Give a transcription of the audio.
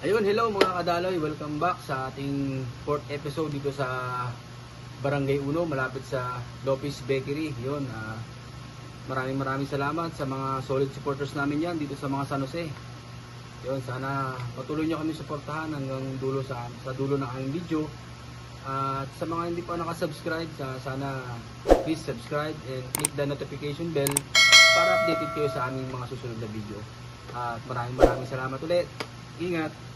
Ayun, hello mga kadaloy. Welcome back sa ating fourth episode dito sa Barangay Uno, malapit sa Lopez Bakery. Yun, ah, maraming maraming salamat sa mga solid supporters namin yan dito sa mga San Jose. Yun, sana patuloy nyo kami suportahan hanggang dulo sa, sa dulo ng aming video. At sa mga hindi pa nakasubscribe, sa, sana please subscribe and click the notification bell para updated kayo sa aming mga susunod na video. At maraming maraming salamat ulit. Ingat!